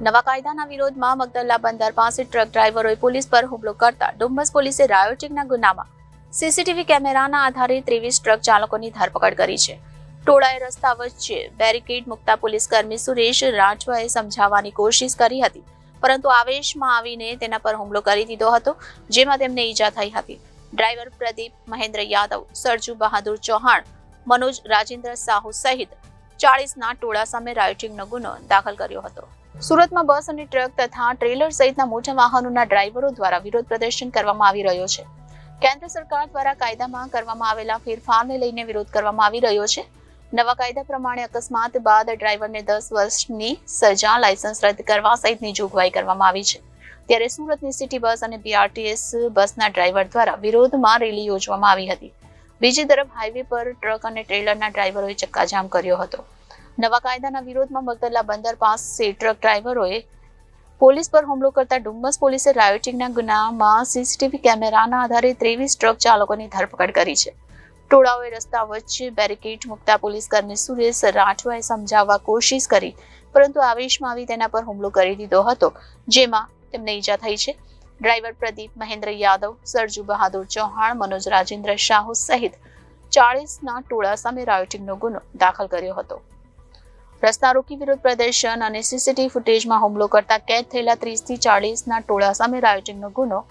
નવા કાયદાના વિરોધમાં મગદલ્લા બંદર પાસે ટ્રક ડ્રાઈવરોએ પોલીસ પર હુમલો કરતા ડુમ્બસ પોલીસે રાયોટિંગના ગુનામાં સીસીટીવી કેમેરાના આધારે ત્રેવીસ ટ્રક ચાલકોની ધરપકડ કરી છે. ટોળાએ રસ્તા વચ્ચે બેરિકેડ મુકતા પોલીસ કર્મી સુરેશ રાઠવાએ સમજાવવાની કોશિશ કરી હતી, પરંતુ આવેશમાં આવીને તેના પર હુમલો કરી દીધો હતો, જેમાં તેમને ઈજા થઈ હતી. ડ્રાઈવર પ્રદીપ મહેન્દ્ર યાદવ, સરજુ બહાદુર ચૌહાણ, મનોજ રાજેન્દ્ર સાહુ સહિત ચાળીસના ટોળા સામે રાયોટિંગનો ગુનો દાખલ કર્યો હતો. સુરતમાં બસ અને ટ્રક તથા ટ્રેલર સહિતના મોટા વાહનોના ડ્રાઈવરો દ્વારા વિરોધ પ્રદર્શન કરવામાં આવી રહ્યો છે. કેન્દ્ર સરકાર દ્વારા કાયદામાં કરવામાં આવેલા ફેરફારને લઈને વિરોધ કરવામાં આવી રહ્યો છે. નવા કાયદા પ્રમાણે અકસ્માત બાદ ડ્રાઈવરને દસ વર્ષની સજા લાયસન્સ રદ કરવા સહિતની જોગવાઈ કરવામાં આવી છે. ત્યારે સુરતની સિટી બસ અને બીઆરટીએસ બસના ડ્રાઈવર દ્વારા વિરોધમાં રેલી યોજવામાં આવી હતી. બીજી તરફ હાઈવે પર ટ્રક અને ટ્રેલરના ડ્રાઈવરોએ ચક્કાજામ કર્યો હતો. નવા કાયદાના વિરોધમાં મગદલ્લા બંદર પાસે ટ્રક ડ્રાઈવરોએ પોલીસ પર હુમલો કરતા ડુમ્બસ પોલીસે રાયોટિંગના ગુનામાં સીસીટીવી કેમેરાના આધારે ત્રેવીસ ટ્રક ચાલકોની ધરપકડ કરી છે. ટોળાઓએ રસ્તા વચ્ચે બેરિકેડ મૂકતા પોલીસ કર્મી સુરેશ રાઠવાએ સમજાવવા કોશિશ કરી, પરંતુ આવેશમાં આવી તેના પર હુમલો કરી દીધો હતો, જેમાં તેમને ઈજા થઈ છે. ડ્રાઈવર પ્રદીપ મહેન્દ્ર યાદવ, સરજુ બહાદુર ચૌહાણ, મનોજ રાજેન્દ્ર શાહુ સહિત ચાળીસના ટોળા સામે રાયોટિંગનો ગુનો દાખલ કર્યો હતો. રસ્તા રોકી વિરોધ પ્રદર્શન અને સીસીટીવી ફૂટેજમાં હુમલો કરતા કેદ થયેલા ત્રીસથી ચાળીસના ટોળા સામે રાયોટિંગનો ગુનો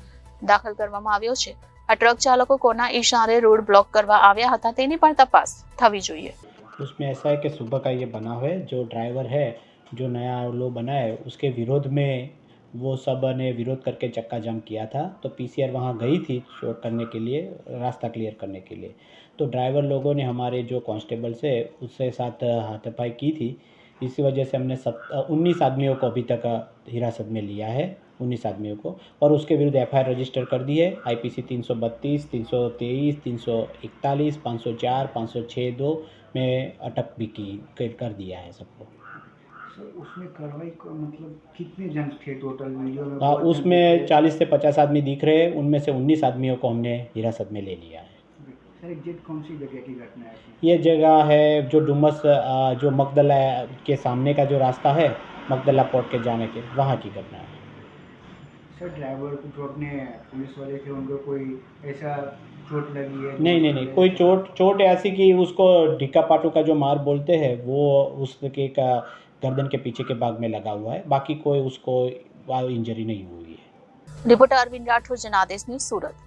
દાખલ કરવામાં આવ્યો છે આ ટ્રક ચાલકો કોના ઈશારે રોડ બ્લોક કરવા આવ્યા હતા તેની પણ તપાસ થવી જોઈએ उसमें ऐसा है कि सुबह का ये बना हुआ है जो ड्राइवर है जो नया लो बना है उसके विरोध में वो सबने विरोध करके चक्का जाम किया था तो पीसीआर वहाँ गई थी शॉर्ट करने के लिए, रास्ता क्लियर करने के लिए। तो ड्राइवर लोगों ने हमारे जो कांस्टेबल्स है, उससे साथ हाथापाई की थी। इसी वजह से हमने सत उन्नीस आदमियों को अभी तक हिरासत में लिया है, उन्नीस आदमियों को। और उसके विरुद्ध एफआईआर रजिस्टर कर दी है आई पी सी तीन सौ बत्तीस, तीन सौ तेईस, तीन सौ इकतालीस, पाँच सौ चार, पाँच सौ छः दो में अटक भी की कर दिया है सबको। उसमें कार्रवाई को मतलब कितने जन थे टोटल वीडियो में हाँ, उसमें चालीस से पचास आदमी दिख रहे हैं उनमें से उन्नीस आदमियों को हमने हिरासत में ले लिया है। सर एग्जैक्ट कौन सी जगह की घटना है ये जगह है जो डुमस जो मगदला के सामने का जो रास्ता है मगदला पोर्ट के जाने के वहाँ की घटना है। सर ड्राइवर को जो अपने पुलिस वाले थे उनको कोई ऐसा चोट लगी है? नहीं नहीं नहीं कोई चोट चोट ऐसी कि उसको ढिक्का पाटू का जो मार बोलते हैं वो उसके का गर्दन के पीछे के भाग में लगा हुआ है बाकी कोई उसको इंजरी नहीं हुई है रिपोर्टर अरविंद राठौर जनादेश न्यूज सूरत